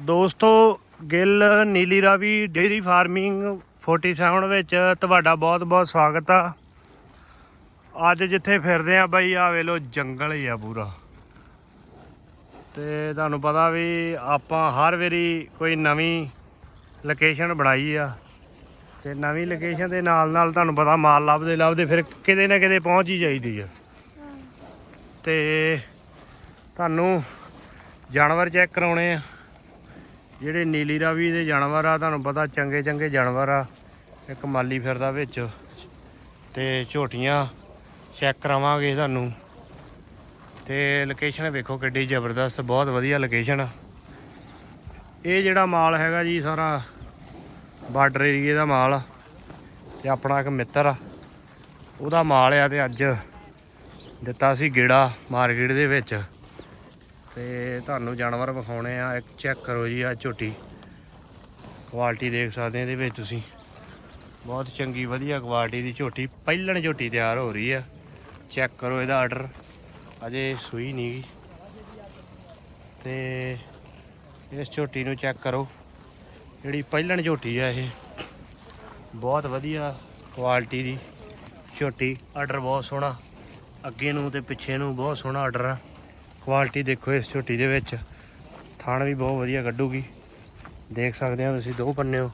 ਦੋਸਤੋ, Gill, Nili Ravi dairy farming 47 ਵਿੱਚ ਤੁਹਾਡਾ ਬਹੁਤ-ਬਹੁਤ ਸਵਾਗਤ ਆ। ਅੱਜ ਜਿੱਥੇ ਫਿਰਦੇ ਆ ਬਾਈ ਆ ਵੇਲੋ ਜੰਗਲ ਹੀ ਆ ਪੂਰਾ। ਤੇ ਤੁਹਾਨੂੰ ਪਤਾ ਵੀ ਆਪਾਂ ਹਰ ਵਾਰੀ ਕੋਈ ਨਵੀਂ ਲੋਕੇਸ਼ਨ ਬਣਾਈ ਆ। ਤੇ ਨਵੀਂ ਲੋਕੇਸ਼ਨ ਦੇ ਨਾਲ ਨਾਲ ਤੁਹਾਨੂੰ ਪਤਾ ਮਾਲ ਲੱਭਦੇ ਲੱਭਦੇ ਫਿਰ ਕਿਤੇ ਨਾ ਕਿਤੇ ਪਹੁੰਚ ਹੀ ਜਾਈਦੀ ਆ। ਤੇ ਤੁਹਾਨੂੰ ਜਾਨਵਰ ਚੈੱਕ ਕਰਾਉਣੇ ਆ। ਜਿਹੜੇ ਨੀਲੀ ਰਾਵੀ ਦੇ ਜਾਨਵਰ ਆ, ਤੁਹਾਨੂੰ ਪਤਾ ਚੰਗੇ ਚੰਗੇ ਜਾਨਵਰ ਆ। ਇੱਕ ਮਾਲੀ ਫਿਰਦਾ ਵਿੱਚ। ਤੇ ਝੋਟੀਆਂ ਚੈੱਕ ਕਰਾਵਾਂਗੇ ਤੁਹਾਨੂੰ। ਤੇ ਲੋਕੇਸ਼ਨ ਵੇਖੋ ਕਿੱਡੀ ਜ਼ਬਰਦਸਤ, ਬਹੁਤ ਵਧੀਆ ਲੋਕੇਸ਼ਨ ਆ। ਇਹ ਜਿਹੜਾ ਮਾਲ ਹੈਗਾ ਜੀ, ਸਾਰਾ ਬਾਰਡਰ ਏਰੀਏ ਦਾ ਮਾਲ ਆ। ਤੇ ਆਪਣਾ ਇੱਕ ਮਿੱਤਰ ਆ। ਉਹਦਾ ਮਾਲ ਆ ਤੇ ਅੱਜ ਦਿੱਤਾ ਸੀ ਗੇੜਾ ਮਾਰਕੀਟ ਦੇ ਵਿੱਚ। ਤੇ ਤੁਹਾਨੂੰ ਜਾਨਵਰ ਵਿਖਾਉਣੇ ਆ, ਇੱਕ ਚੈੱਕ ਕਰੋ ਜੀ ਆ ਝੋਟੀ। ਕੁਆਲਿਟੀ ਦੇਖ ਸਕਦੇ ਇਹਦੇ ਵਿੱਚ ਤੁਸੀਂ। ਬਹੁਤ ਚੰਗੀ, ਵਧੀਆ ਕੁਆਲਿਟੀ ਦੀ ਝੋਟੀ, ਪਹਿਲਣ ਝੋਟੀ ਤਿਆਰ ਹੋ ਰਹੀ ਆ। ਚੈੱਕ ਕਰੋ ਇਹਦਾ ਆਰਡਰ ਅਜੇ ਸੂਈ ਨਹੀਂ ਗਈ। ਤੇ ਇਸ ਝੋਟੀ ਨੂੰ ਚੈੱਕ ਕਰੋ। ਜਿਹੜੀ ਪਹਿਲਣ ਝੋਟੀ ਆ ਇਹ। ਬਹੁਤ ਵਧੀਆ ਕੁਆਲਿਟੀ ਦੀ ਝੋਟੀ। ਆਰਡਰ ਬਹੁਤ ਸੋਹਣਾ। ਅੱਗੇ ਨੂੰ ਤੇ ਪਿੱਛੇ ਨੂੰ ਬਹੁਤ ਸੋਹਣਾ ਆਰਡਰ ਆ। ਕੁਆਲਿਟੀ ਦੇਖੋ ਇਸ ਝੋਟੀ ਦੇ ਵਿੱਚ। ਥਣ ਵੀ ਬਹੁਤ ਵਧੀਆ ਕੱਢੂਗੀ। ਦੇਖ ਸਕਦੇ ਹੋ ਤੁਸੀਂ, ਦੋ ਪੰਨੇ ਹੋ।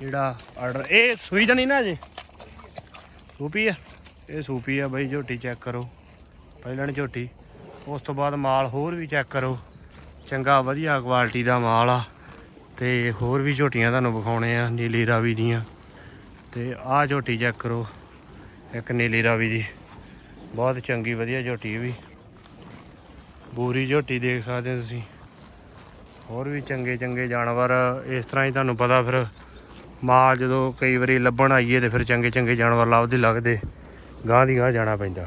ਜਿਹੜਾ ਆਰਡਰ ਇਹ ਸੂਈ ਤਾਂ ਨਹੀਂ ਨਾ ਅਜੇ? ਸੂਪੀ ਆ? ਇਹ ਸੂਪੀ ਆ ਬਾਈ, ਝੋਟੀ ਚੈੱਕ ਕਰੋ। ਪਹਿਲਣ ਝੋਟੀ। ਉਸ ਤੋਂ ਬਾਅਦ ਮਾਲ ਹੋਰ ਵੀ ਚੈੱਕ ਕਰੋ। ਚੰਗਾ, ਵਧੀਆ ਕੁਆਲਿਟੀ ਦਾ ਮਾਲ ਆ। ਤੇ ਹੋਰ ਵੀ ਝੋਟੀਆਂ ਤੁਹਾਨੂੰ ਵਿਖਾਉਣੇ ਆ, ਨੀਲੀ ਰਾਵੀ ਦੀਆਂ। ਤੇ ਆਹ ਝੋਟੀ ਚੈੱਕ ਕਰੋ। ਇੱਕ ਨੀਲੀ ਰਾਵੀ ਦੀ। ਬਹੁਤ ਚੰਗੀ, ਵਧੀਆ ਝੋਟੀ ਵੀ ਬੂਰੀ ਝੋਟੀ ਦੇਖ ਸਕਦੇ ਹੋ ਤੁਸੀਂ। ਹੋਰ ਵੀ ਚੰਗੇ ਚੰਗੇ ਜਾਨਵਰ, ਇਸ ਤਰ੍ਹਾਂ ਹੀ ਤੁਹਾਨੂੰ ਪਤਾ ਫਿਰ ਮਾਲ ਜਦੋਂ ਕਈ ਵਾਰੀ ਲੱਭਣ ਆਈਏ ਤੇ ਫਿਰ ਚੰਗੇ ਚੰਗੇ ਜਾਨਵਰ ਲੱਭਦੇ ਲੱਗਦੇ ਗਾਂ ਦੀ ਗਾਂ ਜਾਣਾ ਪੈਂਦਾ।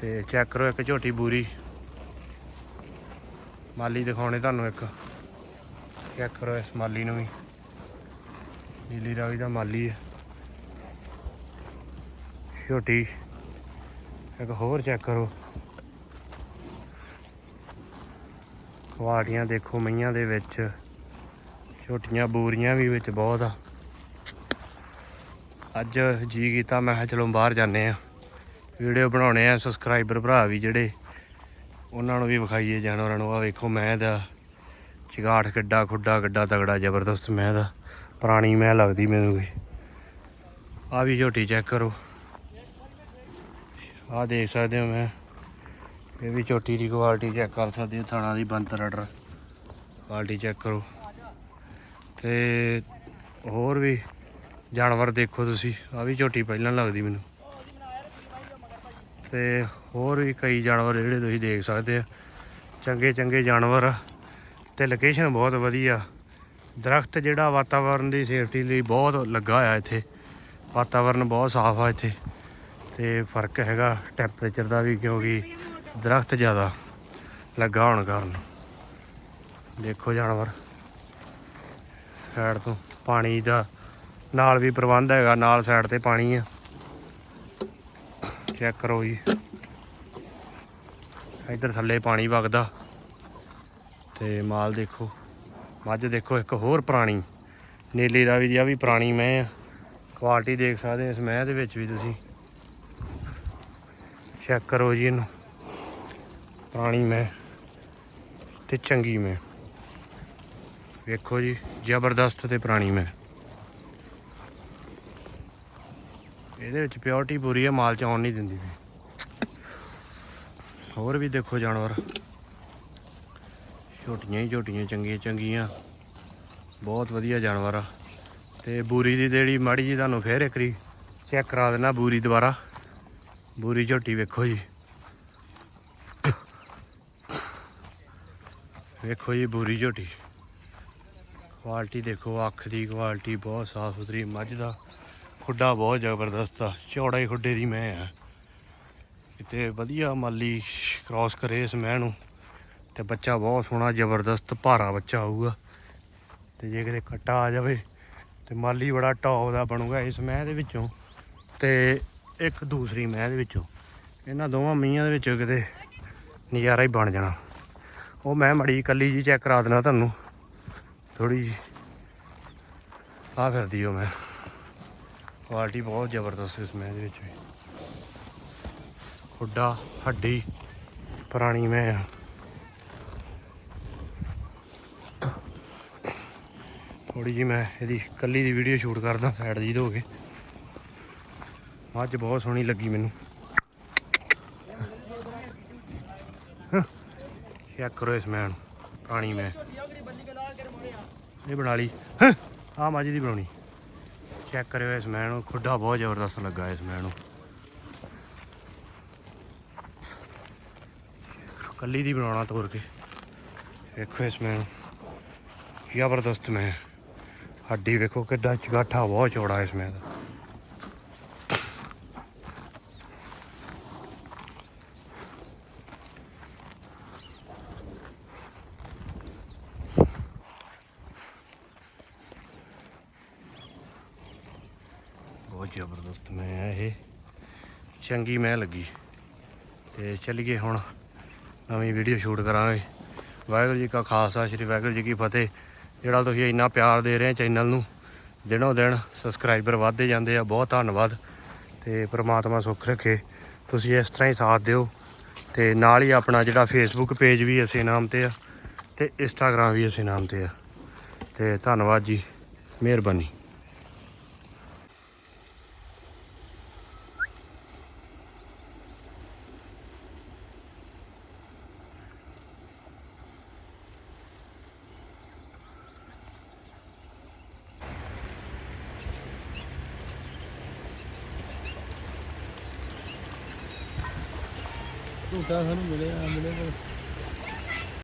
ਤੇ ਚੈੱਕ ਕਰੋ ਇੱਕ ਝੋਟੀ ਬੂਰੀ। ਮਾਲੀ ਦਿਖਾਉਣੇ ਤੁਹਾਨੂੰ ਇੱਕ। ਚੈੱਕ ਕਰੋ ਇਸ ਮਾਲੀ ਨੂੰ ਵੀ। ਨੀਲੀ ਰਾਵੀ ਦਾ ਮਾਲੀ ਹੈ। ਝੋਟੀ। ਇੱਕ ਹੋਰ ਚੈੱਕ ਕਰੋ। ਕੁਆੜੀਆਂ ਦੇਖੋ ਮਈਆਂ ਦੇ ਵਿੱਚ। ਛੋਟੀਆਂ ਬੋਰੀਆਂ ਵੀ ਵਿੱਚ ਬਹੁਤ ਆ। ਅੱਜ ਜੀ ਕੀਤਾ, ਮੈਂ ਕਿਹਾ ਚਲੋ ਬਾਹਰ ਜਾਂਦੇ ਆ। ਵੀਡੀਓ ਬਣਾਉਣੇ ਆ ਸਬਸਕ੍ਰਾਈਬਰ ਭਰਾ ਵੀ ਜਿਹੜੇ, ਉਹਨਾਂ ਨੂੰ ਵੀ ਵਿਖਾਈਏ ਜਾਨਵਰਾਂ ਨੂੰ। ਆ ਵੇਖੋ ਮੈਂ ਦਾ ਚਿਗਾੜ ਕਿੱਡਾ, ਖੁੱਡਾ ਕਿੱਡਾ, ਤਗੜਾ, ਜ਼ਬਰਦਸਤ ਮੈਂ ਦਾ ਪੁਰਾਣੀ ਮੈਂ ਲੱਗਦੀ ਮੈਨੂੰ ਵੀ। ਆ ਵੀ ਝੋਟੀ ਚੈੱਕ ਕਰੋ। ਆ ਦੇਖ ਸਕਦੇ ਹੋ ਮੈਂ। ਇਹ ਵੀ ਝੋਟੀ ਦੀ ਕੁਆਲਿਟੀ ਚੈੱਕ ਕਰ ਸਕਦੇ ਹੋ, ਥਾਣਾ ਦੀ ਬੰਤਰ ਆਰਡਰ ਕੁਆਲਿਟੀ ਚੈੱਕ ਕਰੋ। ਤੇ ਹੋਰ ਵੀ ਜਾਨਵਰ ਦੇਖੋ ਤੁਸੀਂ ਆ ਵੀ ਝੋਟੀ ਪਹਿਲਾਂ ਲੱਗਦੀ ਮੈਨੂੰ। ਤੇ ਹੋਰ ਵੀ ਕਈ ਜਾਨਵਰ ਜਿਹੜੇ ਤੁਸੀਂ ਦੇਖ ਸਕਦੇ ਆ। ਚੰਗੇ ਚੰਗੇ ਜਾਨਵਰ ਆ। ਤੇ ਲੋਕੇਸ਼ਨ ਬਹੁਤ ਵਧੀਆ। ਦਰਖਤ ਜਿਹੜਾ ਵਾਤਾਵਰਨ ਦੀ ਸੇਫਟੀ ਲਈ ਬਹੁਤ ਲੱਗਾ ਹੋਇਆ ਇੱਥੇ। ਵਾਤਾਵਰਨ ਬਹੁਤ ਸਾਫ਼ ਆ ਇੱਥੇ। ਤੇ ਫ਼ਰਕ ਹੈਗਾ ਟੈਂਪਰੇਚਰ ਦਾ ਵੀ ਕਿਉਂਕਿ ਦਰਖਤ ਜ਼ਿਆਦਾ ਲੱਗਾ ਹੋਣ ਕਾਰਨ। ਦੇਖੋ ਜਾਨਵਰ। ਸਾਈਡ ਤੋਂ ਪਾਣੀ ਦਾ ਨਾਲ ਵੀ ਪ੍ਰਬੰਧ ਹੈਗਾ, ਨਾਲ ਸਾਈਡ ਤੇ ਪਾਣੀ ਆ। ਚੈੱਕ ਕਰੋ ਜੀ। ਇੱਧਰ ਥੱਲੇ ਪਾਣੀ ਵਗਦਾ। ਤੇ ਮਾਲ ਦੇਖੋ। ਮੱਝ ਦੇਖੋ, ਇੱਕ ਹੋਰ ਪੁਰਾਣੀ। ਨੀਲੀ ਰਾਵੀ ਦੀ ਆ ਵੀ ਪੁਰਾਣੀ ਮੈਂ ਆ। ਕੁਆਲਿਟੀ ਦੇਖ ਸਕਦੇ ਇਸ ਮੈਂ ਦੇ ਵਿੱਚ ਵੀ ਤੁਸੀਂ। ਚੈੱਕ ਕਰੋ ਜੀ ਇਹਨੂੰ। ਪੁਰਾਣੀ ਮੈਂ ਤੇ ਚੰਗੀ ਮੈਂ। ਵੇਖੋ ਜੀ, ਜ਼ਬਰਦਸਤ ਤੇ ਪੁਰਾਣੀ ਮੈਂ। ਇਹਦੇ ਵਿੱਚ ਪਿਓਰਟੀ ਪੂਰੀ ਹੈ ਮਾਲ ਚ ਆਉਣ ਨਹੀਂ ਦਿੰਦੀ ਹੋਰ ਵੀ ਦੇਖੋ ਜਾਨਵਰ। ਛੋਟੀਆਂ ਹੀ ਛੋਟੀਆਂ, ਚੰਗੀਆਂ ਚੰਗੀਆਂ। ਬਹੁਤ ਵਧੀਆ ਜਾਨਵਰ ਆ। ਤੇ ਬੂਰੀ ਦੀ ਦੇੜੀ, ਮਾੜੀ ਜੀ ਤੁਹਾਨੂੰ ਫੇਰ ਇੱਕ ਵਾਰੀ ਚੈੱਕ ਕਰਾ ਦੇਣਾ ਬੂਰੀ ਦੁਬਾਰਾ। ਬੂਰੀ ਝੋਟੀ ਵੇਖੋ ਜੀ। ਵੇਖੋ ਜੀ, ਬੂਰੀ ਝੋਟੀ। ਕੁਆਲਿਟੀ ਦੇਖੋ, ਅੱਖ ਦੀ ਕੁਆਲਿਟੀ ਬਹੁਤ ਸਾਫ਼ ਸੁਥਰੀ, ਮੱਝ ਦਾ ਖੁੱਡਾ ਬਹੁਤ ਜ਼ਬਰਦਸਤ ਆ। ਚੌੜਾ ਹੀ ਖੁੱਡੇ ਦੀ ਮੈਂ ਆ। ਕਿਤੇ ਵਧੀਆ ਮਾਲੀ ਕ੍ਰਾਸ ਕਰੇ ਇਸ ਮੈਂ ਨੂੰ, ਤੇ ਬੱਚਾ ਬਹੁਤ ਸੋਹਣਾ, ਜ਼ਬਰਦਸਤ ਭਾਰਾ ਬੱਚਾ ਆਊਗਾ ਤੇ ਜੇ ਕਿਤੇ ਕੱਟਾ ਆ ਜਾਵੇ, ਤੇ ਮਾਲੀ ਬੜਾ ਟੌਪ ਦਾ ਬਣੂਗਾ ਇਸ ਮਹਿ ਦੇ ਵਿੱਚੋਂ, ਤੇ ਇੱਕ ਦੂਸਰੀ ਮਹਿ ਦੇ ਵਿੱਚੋਂ। ਇਹਨਾਂ ਦੋਵਾਂ ਮੀਆਂ ਦੇ ਵਿੱਚੋਂ ਕਿਤੇ ਨਜ਼ਾਰਾ ਹੀ ਬਣ ਜਾਣਾ। ਉਹ ਮੈਂ ਮੜੀ ਇਕੱਲੀ ਜੀ ਚੈੱਕ ਕਰਾ ਦੇਣਾ ਤੁਹਾਨੂੰ। ਥੋੜੀ ਜੀ ਆ ਫਿਰਦੀ ਉਹ ਮੈਂ। ਕੁਆਲਿਟੀ ਬਹੁਤ ਜ਼ਬਰਦਸਤ ਇਸ ਮੈਂ ਦੇ ਵਿੱਚ ਵੀ। ਖੁੱਡਾ, ਹੱਡੀ, ਪੁਰਾਣੀ ਮੈਂ ਆ। ਥੋੜੀ ਜੀ ਮੈਂ ਇਹਦੀ ਕੱਲੀ ਦੀ ਵੀਡੀਓ ਸ਼ੂਟ ਕਰਦਾ ਸਾਈਡ ਜੀ ਧੋ ਕੇ। ਮੱਝ ਬਹੁਤ ਸੋਹਣੀ ਲੱਗੀ ਮੈਨੂੰ। ਚੈੱਕ ਕਰੋ ਇਸ ਮੈਂ ਨੂੰ, ਪੁਰਾਣੀ ਮੈਂ ਇਹ ਬਣਾ ਲਈ। ਆ ਮੱਝ ਦੀ ਬਣਾਉਣੀ। ਚੈੱਕ ਕਰਿਓ ਇਸ ਮੈਂ ਨੂੰ, ਖੁੱਡਾ ਬਹੁਤ ਜ਼ਬਰਦਸਤ ਲੱਗਾ ਇਸ ਮੈਂ ਨੂੰ। ਕੱਲੀ ਦੀ ਬਣਾਉਣਾ ਤੋੜ ਕੇ। ਵੇਖੋ ਇਸ ਮੈਂ ਨੂੰ ਜ਼ਬਰਦਸਤ ਮੈਂ ਹੱਡੀ ਵੇਖੋ ਕਿੱਡਾ ਚਗਾਠਾ, ਬਹੁਤ ਚੌੜਾ ਇਸ ਮੈਂ ਦਾ। ਜ਼ਬਰਦਸਤ ਮੈਂ ਇਹ। ਚੰਗੀ ਮੈਂ ਲੱਗੀ। ਤੇ ਚੱਲੀਏ ਹੁਣ ਨਵੀਂ ਵੀਡੀਓ ਸ਼ੂਟ ਕਰਾਂਗੇ। ਵਾਹਿਗੁਰੂ ਜੀ ਕਾ ਖਾਲਸਾ, ਸ੍ਰੀ ਵਾਹਿਗੁਰੂ ਜੀ ਕੀ ਫਤਿਹ। ਜਿਹੜਾ ਤੁਸੀਂ ਇੰਨਾ ਪਿਆਰ ਦੇ ਰਹੇ ਚੈਨਲ ਨੂੰ, ਦਿਨੋਂ ਦਿਨ ਸਬਸਕ੍ਰਾਈਬਰ ਵੱਧਦੇ ਜਾਂਦੇ ਆ, ਬਹੁਤ ਧੰਨਵਾਦ। ਤੇ ਪ੍ਰਮਾਤਮਾ ਸੁੱਖ ਰੱਖੇ। ਤੁਸੀਂ ਇਸ ਤਰ੍ਹਾਂ ਹੀ ਸਾਥ ਦਿਓ। ਤੇ ਨਾਲ ਹੀ ਆਪਣਾ ਜਿਹੜਾ ਫੇਸਬੁੱਕ ਪੇਜ ਵੀ ਇਸੇ ਨਾਮ ਤੇ ਆ, ਤੇ ਇੰਸਟਾਗ੍ਰam ਵੀ ਇਸੇ ਨਾਮ ਤੇ ਆ। ਤੇ ਧੰਨਵਾਦ ਜੀ। ਮਿਹਰਬਾਨੀ। ਝੂਟਾ ਸਾਨੂੰ ਮਿਲਿਆ ਮਿਲੇ